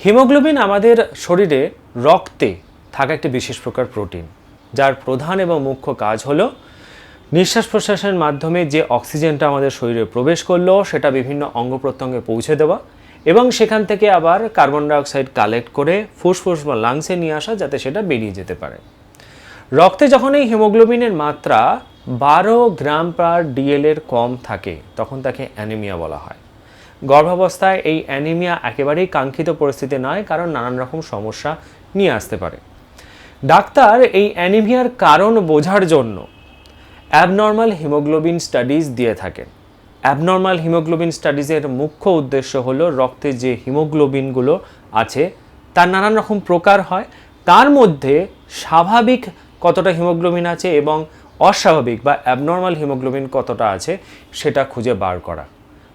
Haemoglobin আমাদের শরীরে রক্তে থাকা একটি বিশেষ প্রকার প্রোটিন, যার প্রধান এবং মুখ্য কাজ হলো নিঃশ্বাস প্রশ্বাসের মাধ্যমে যে অক্সিজেনটা আমাদের শরীরে প্রবেশ করল, সেটা বিভিন্ন অঙ্গ প্রত্যঙ্গে পৌঁছে দেওয়া এবং সেখান থেকে আবার কার্বন ডাইঅক্সাইড কালেক্ট করে ফুসফুস বা লাংসে নিয়ে আসা যাতে সেটা বেরিয়ে যেতে পারে। রক্তে যখন এই হিমোগ্লোবিনের মাত্রা বারো গ্রাম পার ডিএল এর কম থাকে, তখন তাকে অ্যানিমিয়া বলা হয়। গর্ভাবস্থায় এই অ্যানিমিয়া একেবারেই কাঙ্ক্ষিত পরিস্থিতি নয়, কারণ নানান রকম সমস্যা নিয়ে আসতে পারে। ডাক্তার এই অ্যানিমিয়ার কারণ বোঝার জন্য অ্যাবনর্মাল হিমোগ্লোবিন স্টাডিজ দিয়ে থাকেন। অ্যাবনর্মাল হিমোগ্লোবিন স্টাডিজের মুখ্য উদ্দেশ্য হলো রক্তে যে হিমোগ্লোবিনগুলো আছে, তার নানান রকম প্রকার হয়। তার মধ্যে স্বাভাবিক কতটা হিমোগ্লোবিন আছে এবং অস্বাভাবিক বা অ্যাবনর্মাল হিমোগ্লোবিন কতটা আছে, সেটা খুঁজে বার করা।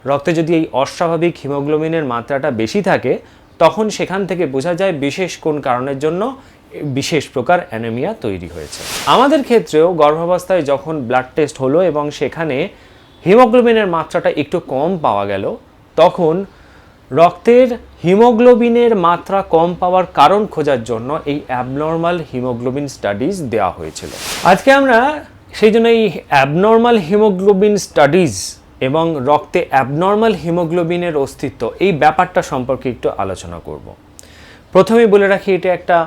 রক্তে যদি এই অস্বাভাবিক হিমোগ্লোবিনের মাত্রাটা বেশি থাকে, তখন সেখান থেকে বোঝা যায় বিশেষ কোন কারণের জন্য বিশেষ প্রকার অ্যানেমিয়া তৈরি হয়েছে। আমাদের ক্ষেত্রেও গর্ভাবস্থায় যখন ব্লাড টেস্ট হলো এবং সেখানে হিমোগ্লোবিনের মাত্রাটা একটু কম পাওয়া গেল, তখন রক্তের হিমোগ্লোবিনের মাত্রা কম পাওয়ার কারণ খোঁজার জন্য এই অ্যাবনর্মাল হিমোগ্লোবিন স্টাডিজ দেওয়া হয়েছিল। আজকে আমরা সেই জন্য এই অ্যাবনর্মাল হিমোগ্লোবিন স্টাডিজ এবং রক্তে অ্যাবনর্মাল হিমোগ্লোবিনের অস্তিত্ব। এই ব্যাপারটা সম্পর্কে একটু আলোচনা করব। প্রথমেই বলে রাখি, এটা একটা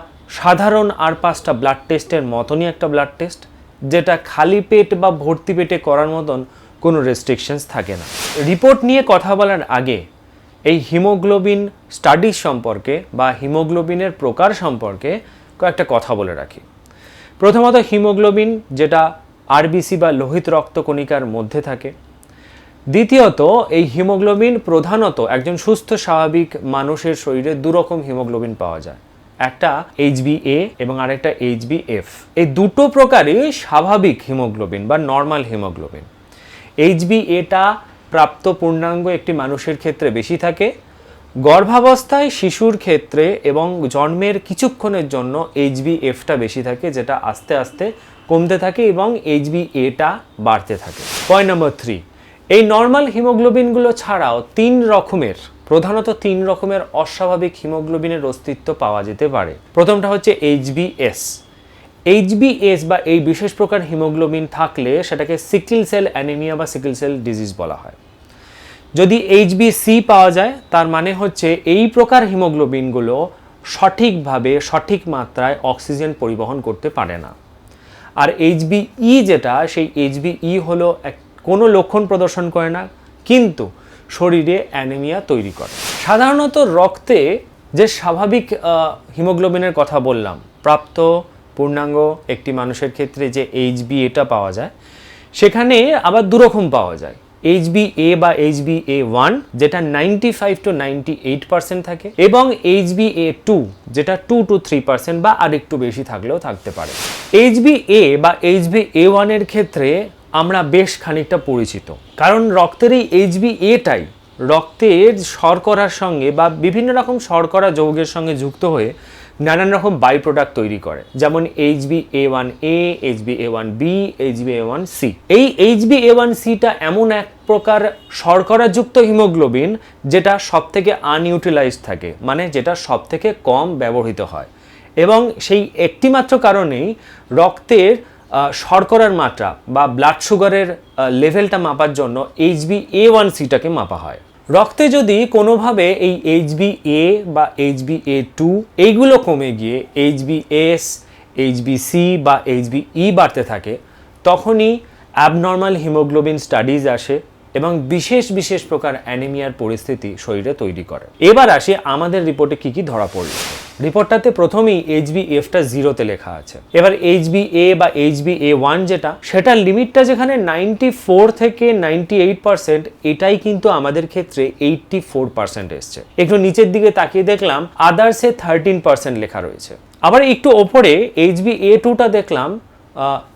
সাধারণ আর পাঁচটা ব্লাড টেস্টের মতনই একটা ব্লাড টেস্ট যেটা খালি পেট বা ভর্তি পেটে করার মতন কোনো রেস্ট্রিকশনস থাকে না। রিপোর্ট নিয়ে কথা বলার আগে, এই হিমোগ্লোবিন স্টাডিজ সম্পর্কে বা হিমোগ্লোবিনের প্রকার সম্পর্কে কয়েকটা কথা বলে রাখি। প্রথমত হিমোগ্লোবিন যেটা আরবিসি বা লোহিত রক্তকণিকার মধ্যে থাকে দ্বিতীয়ত, এই হিমোগ্লোবিন প্রধানত একজন সুস্থ, স্বাভাবিক মানুষের শরীরে দুরকম হিমোগ্লোবিন পাওয়া যায়। একটা এইচবি এ এবং আরেকটা এইচবি এফ। এই দুটো প্রকারই স্বাভাবিক হিমোগ্লোবিন বা নর্মাল হিমোগ্লোবিন। এইচবি এটা প্রাপ্ত পূর্ণাঙ্গ একটি মানুষের ক্ষেত্রে বেশি থাকে। গর্ভাবস্থায় শিশুর ক্ষেত্রে এবং জন্মের কিছুক্ষণের জন্য এইচবি এফটা বেশি থাকে, যেটা আস্তে আস্তে কমতে থাকে এবং এইচবি এটা বাড়তে থাকে। পয়েন্ট নম্বর থ্রি এই নর্মাল হিমোগ্লোবিনগুলো ছাড়াও তিন রকমের, প্রধানত তিন রকমের অস্বাভাবিক হিমোগ্লোবিনের অস্তিত্ব পাওয়া যেতে পারে। প্রথমটা হচ্ছে এইচবিএস এইচবিএস বা এই বিশেষ প্রকার হিমোগ্লোবিন থাকলে সেটাকে সিকিল সেল অ্যানিমিয়া বা সিকিল সেল ডিজিজ বলা হয়। যদি এইচবিসি পাওয়া যায়, তার মানে হচ্ছে এই প্রকার হিমোগ্লোবিনগুলো সঠিকভাবে, সঠিক মাত্রায় অক্সিজেন পরিবহন করতে পারে না। আর এইচবিই যেটা, সেই এইচবিই হলো এক কোনো লক্ষণ প্রদর্শন করে না, কিন্তু শরীরে অ্যানিমিয়া তৈরি করে। সাধারণত রক্তে যে স্বাভাবিক হিমোগ্লোবিনের কথা বললাম, প্রাপ্ত পূর্ণাঙ্গ একটি মানুষের ক্ষেত্রে যে এইচবি এটা পাওয়া যায়, সেখানে আবার দুরকম পাওয়া যায়। এইচবি এ বা এইচবি এ ওয়ান, যেটা ninety five to ninety eight percent থাকে, এবং এইচবি এ টু, যেটা টু টু থ্রি পার্সেন্ট বা আরেকটু বেশি থাকলেও থাকতে পারে। এইচবি এ বা এইচবি এ ওয়ানের ক্ষেত্রে আমরা বেশ খানিকটা পরিচিত। কারণ রক্তের এই এইচবি এটাই রক্তের শর্করার সঙ্গে বা বিভিন্ন রকম শর্করা যৌগের সঙ্গে যুক্ত হয়ে নানান রকম বাই প্রোডাক্ট তৈরি করে। যেমন HB A one A HB A one B HB A one C এই এইচবি এ ওয়ান সিটা এমন এক প্রকার শর্করাযুক্ত হিমোগ্লোবিন যেটা সব থেকে আনইউটিলাইজড থাকে মানে যেটা সব থেকে কম ব্যবহৃত হয়। এবং সেই একটিমাত্র কারণেই রক্তের শর্করার মাত্রা বা ব্লাড সুগারের লেভেলটা মাপার জন্য এইচবি এ ওয়ান সিটাকে মাপা হয়। রক্তে যদি কোনোভাবে এই এইচবি এ বা এইচবি এ টু এইগুলো কমে গিয়ে এইচবি এস এইচবি সি বা এইচবি ই বাড়তে থাকে, তখনই অ্যাবনর্মাল হিমোগ্লোবিন স্টাডিজ আসে এবং বিশেষ বিশেষ প্রকার অ্যানিমিয়ার পরিস্থিতি শরীরে তৈরি করে। এবার আসি আমাদের রিপোর্টে কি কি ধরা পড়ল। রিপোর্টটাতে প্রথমেই এইচবি এফটা জিরোতে লেখা আছে। এবার এইচবি এ বা এইচবি এ ওয়ান যেটা, সেটার লিমিটটা যেখানে নাইনটি ফোর থেকে নাইনটি এইট পার্সেন্ট এটাই কিন্তু আমাদের ক্ষেত্রে এইটটি ফোর পার্সেন্ট এসছে। একটু নিচের দিকে তাকিয়ে দেখলাম আদার্সে থার্টিন পার্সেন্ট লেখা রয়েছে। আবার একটু ওপরে এইচবি এ টুটা দেখলাম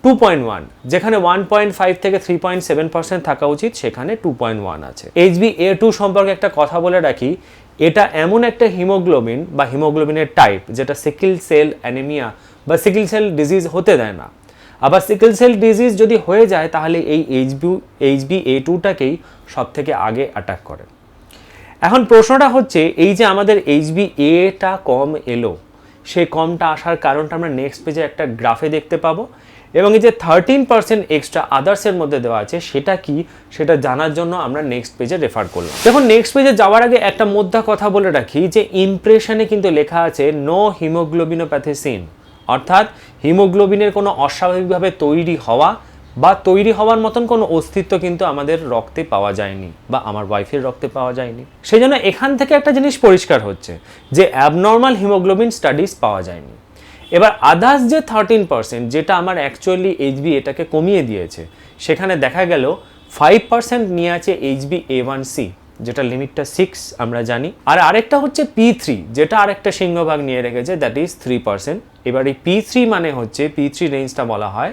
টু পয়েন্ট ওয়ান যেখানে ওয়ান পয়েন্ট ফাইভ থেকে থ্রি পয়েন্ট সেভেন পার্সেন্ট থাকা উচিত, সেখানে টু পয়েন্ট ওয়ান আছে। এইচবি এ টু সম্পর্কে একটা কথা বলে রাখি এটা এমন একটা হিমোগ্লোবিন বা হিমোগ্লোবিনের টাইপ যেটা সিকিল সেল অ্যানিমিয়া বা সিকিল সেল ডিজিজ হতে দেয় না। আবার সিকিল সেল ডিজিজ যদি হয়ে যায়, তাহলে এই এইচবি এইচবি এ টুটাকেই সব থেকে আগে অ্যাটাক করে। এখন প্রশ্নটা হচ্ছে, এই যে আমাদের এইচবি এটা কম এলো সেই কমটা আসার কারণটা আমরা নেক্সট পেজে একটা গ্রাফে দেখতে পাবো। এবং এই যে থার্টিন পার্সেন্ট এক্সট্রা আদার্সের মধ্যে দেওয়া আছে, সেটা কি? সেটা জানার জন্য আমরা নেক্সট পেজে রেফার করলাম। দেখুন নেক্সট পেজে যাওয়ার আগে একটা মোদ্দা কথা বলে রাখি যে ইমপ্রেশনে কিন্তু লেখা আছে নো হিমোগ্লোবিনোপ্যাথি সিন অর্থাৎ হিমোগ্লোবিনের কোনো অস্বাভাবিকভাবে তৈরি হওয়া বা তৈরি হওয়ার মতন কোনো অস্তিত্ব কিন্তু আমাদের রক্তে পাওয়া যায়নি বা আমার ওয়াইফের রক্তে পাওয়া যায়নি। সেই জন্য এখান থেকে একটা জিনিস পরিষ্কার হচ্ছে যে অ্যাবনর্মাল হিমোগ্লোবিন স্টাডিজ পাওয়া যায়নি। এবার আদার্স যে থার্টিন পার্সেন্ট যেটা আমার অ্যাকচুয়ালি এইচবি এটাকে কমিয়ে দিয়েছে, সেখানে দেখা গেল ফাইভ পার্সেন্ট নিয়ে আছে এইচবি এ ওয়ান সি যেটা লিমিটটা সিক্স আমরা জানি। আর আরেকটা হচ্ছে পি থ্রি যেটা আরেকটা সিংহভাগ নিয়ে রেখেছে দ্যাট ইজ থ্রি পার্সেন্ট এবার এই পি থ্রি মানে হচ্ছে পি থ্রি রেঞ্জটা বলা হয়,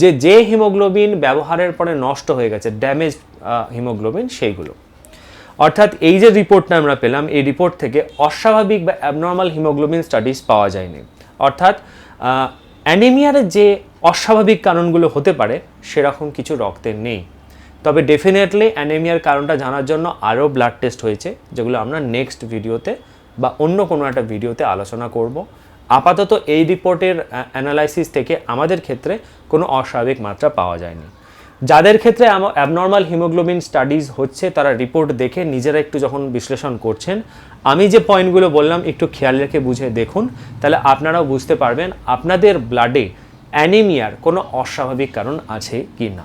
যে যে হিমোগ্লোবিন ব্যবহারের পরে নষ্ট হয়ে গেছে ড্যামেজ হিমোগ্লোবিন সেইগুলো। অর্থাৎ এই যে রিপোর্টটা আমরা পেলাম, এই রিপোর্ট থেকে অস্বাভাবিক বা অ্যাবনর্মাল হিমোগ্লোবিন স্টাডিজ পাওয়া যায়নি। অর্থাৎ অ্যানিমিয়ার যে অস্বাভাবিক কারণগুলো হতে পারে, সেরকম কিছু রক্তের নেই। তবে ডেফিনেটলি অ্যানিমিয়ার কারণটা জানার জন্য আরও ব্লাড টেস্ট হয়েছে, যেগুলো আমরা নেক্সট ভিডিওতে বা অন্য কোনো একটা ভিডিওতে আলোচনা করব। আপাতত এই রিপোর্টের অ্যানালাইসিস থেকে আমাদের ক্ষেত্রে কোনো অস্বাভাবিক মাত্রা পাওয়া যায়নি। যাদের ক্ষেত্রে অ্যাবনর্মাল হিমোগ্লোবিন স্টাডিজ হচ্ছে, তারা রিপোর্ট দেখে নিজেরা একটু যখন বিশ্লেষণ করছেন, আমি যে পয়েন্টগুলো বললাম, একটু খেয়াল রেখে বুঝে দেখুন। তাহলে আপনারাও বুঝতে পারবেন, আপনাদের ব্লাডে অ্যানিমিয়ার কোনো অস্বাভাবিক কারণ আছে কি না